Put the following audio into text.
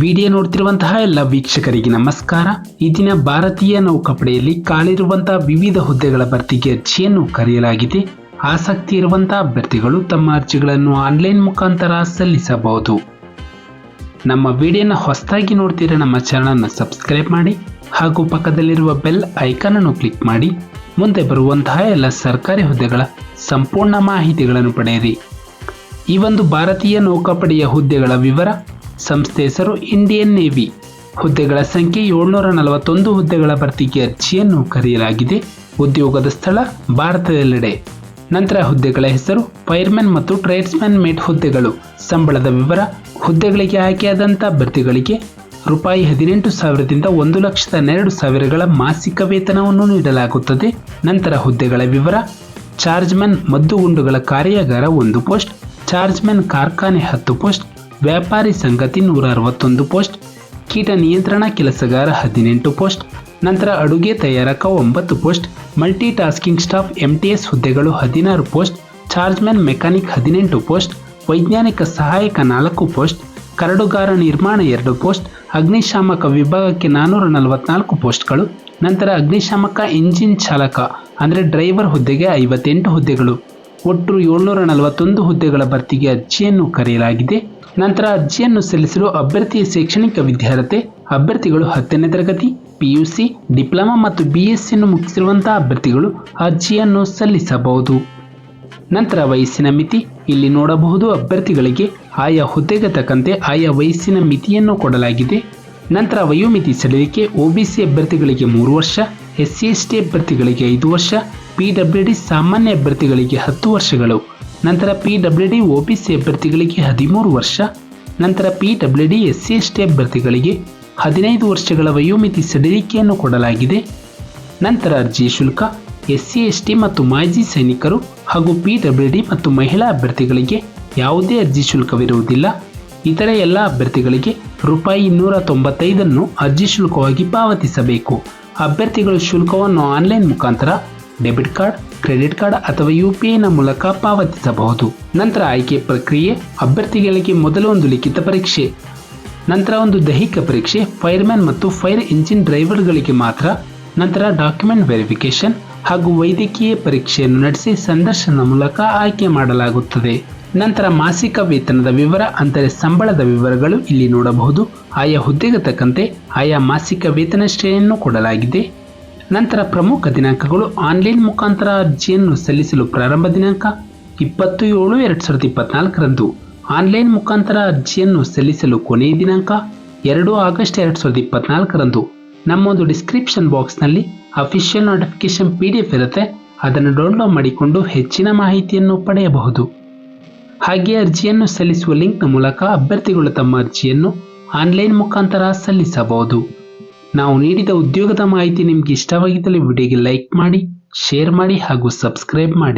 Video ನೋಡ್ತಿರುವಂತಹ ಎಲ್ಲ ವೀಕ್ಷಕರಿಗೆ ನಮಸ್ಕಾರ. ಈ ದಿನ ಭಾರತೀಯ ನೌಕಾಪಡೆಯಲ್ಲಿ ಕಾಲಿರುವಂತಹ ವಿವಿಧ ಹುದ್ದೆಗಳ ಭರ್ತಿಗೆ ಅರ್ಜಿಯನ್ನು ಕರೆಯಲಾಗಿದೆ. ಆಸಕ್ತಿ ಇರುವಂತಹ ಅಭ್ಯರ್ಥಿಗಳು ತಮ್ಮ ಅರ್ಜಿಗಳನ್ನು ಆನ್ಲೈನ್ ಮುಖಾಂತರ ಸಲ್ಲಿಸಬಹುದು. ನಮ್ಮ ವಿಡಿಯೋನ ಹೊಸದಾಗಿ ನೋಡ್ತಿರೋ ನಮ್ಮ ಚಾನಲನ್ನು ಸಬ್ಸ್ಕ್ರೈಬ್ ಮಾಡಿ ಹಾಗೂ ಪಕ್ಕದಲ್ಲಿರುವ ಬೆಲ್ ಐಕಾನ್ ಅನ್ನು ಕ್ಲಿಕ್ ಮಾಡಿ. ಮುಂದೆ ಬರುವಂತಹ ಎಲ್ಲ ಸರ್ಕಾರಿ ಹುದ್ದೆಗಳ ಸಂಪೂರ್ಣ ಮಾಹಿತಿಗಳನ್ನು ಪಡೆಯಿರಿ. ಈ ಒಂದು ಭಾರತೀಯ ನೌಕಾಪಡೆಯ ಹುದ್ದೆಗಳ ವಿವರ ಸಂಸ್ಥೆ ಹೆಸರು ಇಂಡಿಯನ್ ನೇವಿ. ಹುದ್ದೆಗಳ ಸಂಖ್ಯೆ ಏಳ್ನೂರ ನಲವತ್ತೊಂದು ಹುದ್ದೆಗಳ ಭರ್ತಿಗೆ ಅರ್ಜಿಯನ್ನು ಕರೆಯಲಾಗಿದೆ. ಉದ್ಯೋಗದ ಸ್ಥಳ ಭಾರತದೆಲ್ಲೆಡೆ. ನಂತರ ಹುದ್ದೆಗಳ ಹೆಸರು ಫೈರ್ಮನ್ ಮತ್ತು ಟ್ರೇಡ್ಸ್ಮನ್ ಮೇಟ್ ಹುದ್ದೆಗಳು. ಸಂಬಳದ ವಿವರ ಹುದ್ದೆಗಳಿಗೆ ಆಯ್ಕೆಯಾದಂಥ ಭರ್ತಿಗಳಿಗೆ ರೂಪಾಯಿ ಹದಿನೆಂಟು ಸಾವಿರದಿಂದ ಒಂದು ಲಕ್ಷದ ಹನ್ನೆರಡು ಸಾವಿರಗಳ ಮಾಸಿಕ ವೇತನವನ್ನು ನೀಡಲಾಗುತ್ತದೆ. ನಂತರ ಹುದ್ದೆಗಳ ವಿವರ ಚಾರ್ಜ್ಮನ್ ಮದ್ದುಗುಂಡುಗಳ ಕಾರ್ಯಾಗಾರ ಒಂದು ಪೋಸ್ಟ್ ಚಾರ್ಜ್ಮನ್ ಕಾರ್ಖಾನೆ ಹತ್ತು ಪೋಸ್ಟ್ ವ್ಯಾಪಾರಿ ಸಂಗತಿ ನೂರ ಅರವತ್ತೊಂದು ಪೋಸ್ಟ್. ಕೀಟ ನಿಯಂತ್ರಣ ಕೆಲಸಗಾರ ಹದಿನೆಂಟು ಪೋಸ್ಟ್. ನಂತರ ಅಡುಗೆ ತಯಾರಕ ಒಂಬತ್ತು post. Multi tasking staff MTS ಹುದ್ದೆಗಳು ಹದಿನಾರು ಪೋಸ್ಟ್. ಚಾರ್ಜ್ಮ್ಯಾನ್ ಮೆಕ್ಯಾನಿಕ್ ಹದಿನೆಂಟು ಪೋಸ್ಟ್. ವೈಜ್ಞಾನಿಕ ಸಹಾಯಕ ನಾಲ್ಕು ಪೋಸ್ಟ್. ಕರಡುಗಾರ ನಿರ್ಮಾಣ ಎರಡು ಪೋಸ್ಟ್. ಅಗ್ನಿಶಾಮಕ ವಿಭಾಗಕ್ಕೆ ನಾನ್ನೂರ ನಲವತ್ನಾಲ್ಕು ಪೋಸ್ಟ್ಗಳು. ನಂತರ ಅಗ್ನಿಶಾಮಕ ಇಂಜಿನ್ ಚಾಲಕ, ಅಂದರೆ ಡ್ರೈವರ್ ಹುದ್ದೆಗೆ ಐವತ್ತೆಂಟು ಹುದ್ದೆಗಳು. ಒಟ್ಟು ಏಳ್ನೂರ ನಲವತ್ತೊಂದು ಹುದ್ದೆಗಳ ಭರ್ತಿಗೆ ಅರ್ಜಿಯನ್ನು ಕರೆಯಲಾಗಿದೆ. ನಂತರ ಅರ್ಜಿಯನ್ನು ಸಲ್ಲಿಸಲು ಅಭ್ಯರ್ಥಿಯ ಶೈಕ್ಷಣಿಕ ವಿದ್ಯಾರ್ಹತೆ, ಅಭ್ಯರ್ಥಿಗಳು ಹತ್ತನೇ ತರಗತಿ, ಪಿಯುಸಿ, ಡಿಪ್ಲೊಮಾ ಮತ್ತು ಬಿಎಸ್ಸಿಯನ್ನು ಎಸ್ ಸಿಯನ್ನು ಮುಗಿಸಿರುವಂತಹ ಅಭ್ಯರ್ಥಿಗಳು ಅರ್ಜಿಯನ್ನು ಸಲ್ಲಿಸಬಹುದು. ನಂತರ ವಯಸ್ಸಿನ ಮಿತಿ, ಇಲ್ಲಿ ನೋಡಬಹುದು ಅಭ್ಯರ್ಥಿಗಳಿಗೆ ಆಯಾ ಹುದ್ದೆಗೆ ತಕ್ಕಂತೆ ಆಯಾ ವಯಸ್ಸಿನ ಮಿತಿಯನ್ನು ಕೊಡಲಾಗಿದೆ. ನಂತರ ವಯೋಮಿತಿ ಸಡಿಲಿಕೆ ಒಬಿಸಿ ಅಭ್ಯರ್ಥಿಗಳಿಗೆ ಮೂರು ವರ್ಷ, ಎಸ್ ಸಿ ಎಸ್ ಟಿ ಅಭ್ಯರ್ಥಿಗಳಿಗೆ ಐದು ವರ್ಷ ಪಿ ಸಾಮಾನ್ಯ ಅಭ್ಯರ್ಥಿಗಳಿಗೆ ಹತ್ತು ವರ್ಷಗಳು, ನಂತರ ಪಿ ಡಬ್ಲ್ಯೂ ಡಿ ಒಬಿಸಿ ಅಭ್ಯರ್ಥಿಗಳಿಗೆ ಹದಿಮೂರು ವರ್ಷ, ನಂತರ P W D S C T ಅಭ್ಯರ್ಥಿಗಳಿಗೆ ಹದಿನೈದು ವರ್ಷಗಳ ವಯೋಮಿತಿ ಸಡಿಲಿಕೆಯನ್ನು ಕೊಡಲಾಗಿದೆ. ನಂತರ ಅರ್ಜಿ ಶುಲ್ಕ ಎಸ್ ಸಿ ಎಸ್ ಟಿ ಮತ್ತು ಮಾಜಿ ಸೈನಿಕರು ಹಾಗೂ ಪಿ ಡಬ್ಲ್ಯೂ ಡಿ ಮತ್ತು ಮಹಿಳಾ ಅಭ್ಯರ್ಥಿಗಳಿಗೆ ಯಾವುದೇ ಅರ್ಜಿ ಶುಲ್ಕವಿರುವುದಿಲ್ಲ. ಇತರ ಎಲ್ಲ ಅಭ್ಯರ್ಥಿಗಳಿಗೆ ರೂಪಾಯಿ ಇನ್ನೂರ ತೊಂಬತ್ತೈದನ್ನು ಅರ್ಜಿ ಶುಲ್ಕವಾಗಿ ಪಾವತಿಸಬೇಕು. ಅಭ್ಯರ್ಥಿಗಳು ಶುಲ್ಕವನ್ನು ಆನ್ಲೈನ್ ಮುಖಾಂತರ ಡೆಬಿಟ್ ಕಾರ್ಡ್, ಕ್ರೆಡಿಟ್ ಕಾರ್ಡ್ ಅಥವಾ ಯು ಪಿ ಮೂಲಕ ಪಾವತಿಸಬಹುದು. ನಂತರ ಆಯ್ಕೆ ಪ್ರಕ್ರಿಯೆ, ಅಭ್ಯರ್ಥಿಗಳಿಗೆ ಮೊದಲು ಒಂದು ಲಿಖಿತ ಪರೀಕ್ಷೆ, ನಂತರ ಒಂದು ದೈಹಿಕ ಪರೀಕ್ಷೆ, ಫೈರ್ಮ್ಯಾನ್ ಮತ್ತು ಫೈರ್ ಇಂಜಿನ್ ಡ್ರೈವರ್ಗಳಿಗೆ ಮಾತ್ರ, ನಂತರ ಡಾಕ್ಯುಮೆಂಟ್ ವೆರಿಫಿಕೇಶನ್ ಹಾಗೂ ವೈದ್ಯಕೀಯ ಪರೀಕ್ಷೆಯನ್ನು ನಡೆಸಿ ಸಂದರ್ಶನ ಮೂಲಕ ಆಯ್ಕೆ ಮಾಡಲಾಗುತ್ತದೆ. ನಂತರ ಮಾಸಿಕ ವೇತನದ ವಿವರ, ಅಂದರೆ ಸಂಬಳದ ವಿವರಗಳು ಇಲ್ಲಿ ನೋಡಬಹುದು. ಆಯಾ ಹುದ್ದೆಗೆ ತಕ್ಕಂತೆ ಆಯಾ ಮಾಸಿಕ ವೇತನ ಶ್ರೇಣಿಯನ್ನು ಕೊಡಲಾಗಿದೆ. ನಂತರ ಪ್ರಮುಖ ದಿನಾಂಕಗಳು ಆನ್ಲೈನ್ ಮುಖಾಂತರ ಅರ್ಜಿಯನ್ನು ಸಲ್ಲಿಸಲು ಪ್ರಾರಂಭ ದಿನಾಂಕ ಇಪ್ಪತ್ತು ಏಳು ಎರಡು ಸಾವಿರದ ಇಪ್ಪತ್ನಾಲ್ಕರಂದು. ಆನ್ಲೈನ್ ಮುಖಾಂತರ ಅರ್ಜಿಯನ್ನು ಸಲ್ಲಿಸಲು ಕೊನೆಯ ದಿನಾಂಕ ಎರಡು ಆಗಸ್ಟ್ ಎರಡು ಸಾವಿರದ ಇಪ್ಪತ್ನಾಲ್ಕರಂದು. ನಮ್ಮೊಂದು ಡಿಸ್ಕ್ರಿಪ್ಷನ್ ಬಾಕ್ಸ್ನಲ್ಲಿ official notification P D F ಇರುತ್ತೆ. ಅದನ್ನು ಡೌನ್ಲೋಡ್ ಮಾಡಿಕೊಂಡು ಹೆಚ್ಚಿನ ಮಾಹಿತಿಯನ್ನು ಪಡೆಯಬಹುದು. ಹಾಗೆ ಅರ್ಜಿಯನ್ನು ಸಲ್ಲಿಸುವ ಲಿಂಕ್ನ ಮೂಲಕ ಅಭ್ಯರ್ಥಿಗಳು ತಮ್ಮ ಅರ್ಜಿಯನ್ನು ಆನ್ಲೈನ್ ಮುಖಾಂತರ ಸಲ್ಲಿಸಬಹುದು. ನಾವು ನೀಡಿದ ಉದ್ಯೋಗದ ಮಾಹಿತಿ ನಿಮ್ಗೆ ಇಷ್ಟವಾಗಿದ್ದಲ್ಲಿ ವಿಡಿಯೋಗೆ ಲೈಕ್ ಮಾಡಿ ಶೇರ್ ಮಾಡಿ ಹಾಗೂ ಸಬ್ಸ್ಕ್ರೈಬ್ ಮಾಡಿ.